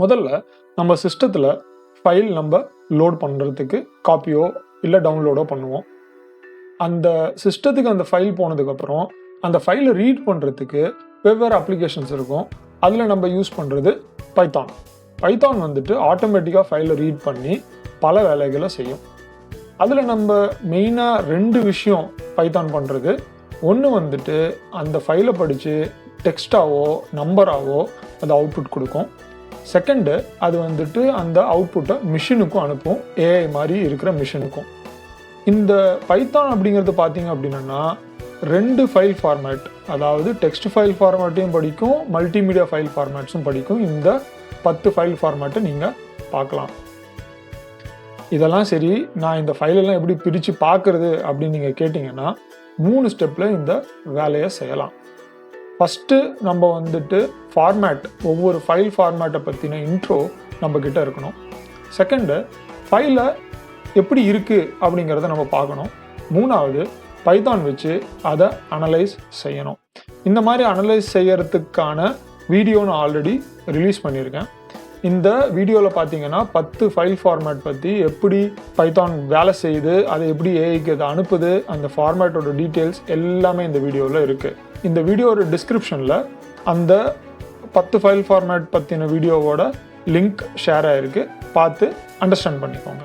முதல்ல நம்ம சிஸ்டத்தில் ஃபைல் நம்ம லோட் பண்ணுறதுக்கு காப்பியோ இல்லை டவுன்லோடோ பண்ணுவோம். அந்த சிஸ்டத்துக்கு அந்த ஃபைல் போனதுக்கப்புறம் அந்த ஃபைலை ரீட் பண்ணுறதுக்கு வெவ்வேறு அப்ளிகேஷன்ஸ் இருக்கும். அதில் நம்ம யூஸ் பண்ணுறது பைத்தான் பைத்தான் வந்துட்டு ஆட்டோமேட்டிக்காக ஃபைலை ரீட் பண்ணி பல வேலைகளை செய்யும். அதில் நம்ம மெயினாக ரெண்டு விஷயம் பைத்தான் பண்ணுறது ஒன்று வந்துட்டு அந்த ஃபைலை படித்து டெக்ஸ்டாவோ நம்பராவோ அது அவுட்புட் கொடுக்கும். செகண்டு அது வந்துட்டு அந்த அவுட்புட்டை மிஷினுக்கும் அனுப்பும். ஏஐ மாதிரி இருக்கிற மிஷினுக்கும் இந்த பைத்தான் அப்படிங்கிறது பார்த்தீங்க அப்படின்னா ரெண்டு ஃபைல் ஃபார்மேட் அதாவது டெக்ஸ்ட் ஃபைல் ஃபார்மேட்டையும் படிக்கும் மல்டிமீடியா ஃபைல் ஃபார்மேட்ஸும் படிக்கும். இந்த பத்து ஃபைல் ஃபார்மேட்டை நீங்கள் பார்க்கலாம். இதெல்லாம் சரி நான் இந்த ஃபைலெல்லாம் எப்படி பிரித்து பார்க்குறது அப்படின்னு நீங்கள் கேட்டிங்கன்னா மூணு ஸ்டெப்பில் இந்த வேலையை செய்யலாம். ஃபஸ்ட்டு நம்ம வந்துட்டு ஃபார்மேட் ஒவ்வொரு ஃபைல் ஃபார்மேட்டை பற்றின இன்ட்ரோ நம்மக்கிட்ட இருக்கணும். செகண்டு ஃபைலை எப்படி இருக்குது அப்படிங்கிறத நம்ம பார்க்கணும். மூணாவது பைத்தான் வச்சு அதை அனலைஸ் செய்யணும். இந்த மாதிரி அனலைஸ் செய்யறதுக்கான வீடியோ நான் ஆல்ரெடி ரிலீஸ் பண்ணியிருக்கேன். இந்த வீடியோவில் பார்த்தீங்கன்னா பத்து ஃபைல் ஃபார்மேட் பற்றி எப்படி பைத்தான் வேலை செய்யுது அதை எப்படி ஏஐக்கு அதை அனுப்புது அந்த ஃபார்மேட்டோட டீட்டெயில்ஸ் எல்லாமே இந்த வீடியோவில் இருக்குது இந்த வீடியோட டிஸ்கிரிப்ஷனில் அந்த பத்து ஃபைல் ஃபார்மேட் பற்றின வீடியோவோட லிங்க் ஷேர் ஆகிருக்கு பார்த்து அண்டர்ஸ்டாண்ட் பண்ணிக்கோங்க.